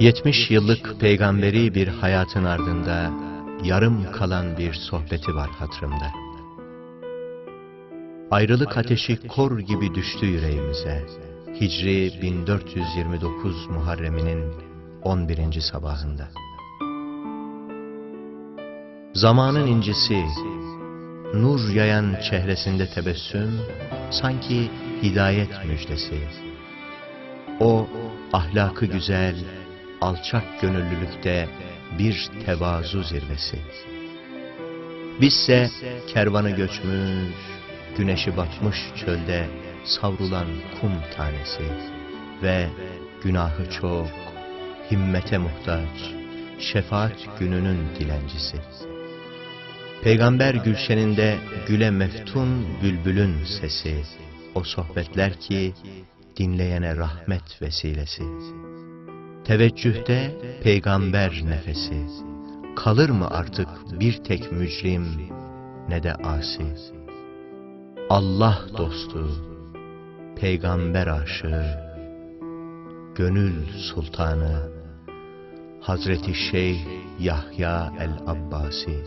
70 yıllık peygamberi bir hayatın ardında yarım kalan bir sohbeti var hatırımda. Ayrılık ateşi kor gibi düştü yüreğimize. Hicri 1429 Muharrem'inin 11. sabahında. Zamanın incisi, nur yayan çehresinde tebessüm, sanki hidayet müjdesi. O ahlakı güzel, alçak gönüllülükte bir tevazu zirvesi. Bizse kervanı göçmüş, güneşi batmış çölde savrulan kum tanesi ve günahı çok, himmete muhtaç, şefaat gününün dilencisi. Peygamber gülşeninde güle meftun bülbülün sesi, o sohbetler ki dinleyene rahmet vesilesi. Teveccühte peygamber nefesi, kalır mı artık bir tek mücrim ne de asi? Allah dostu, peygamber aşığı, gönül sultanı, Hazreti Şeyh Yahya el-Abbasi.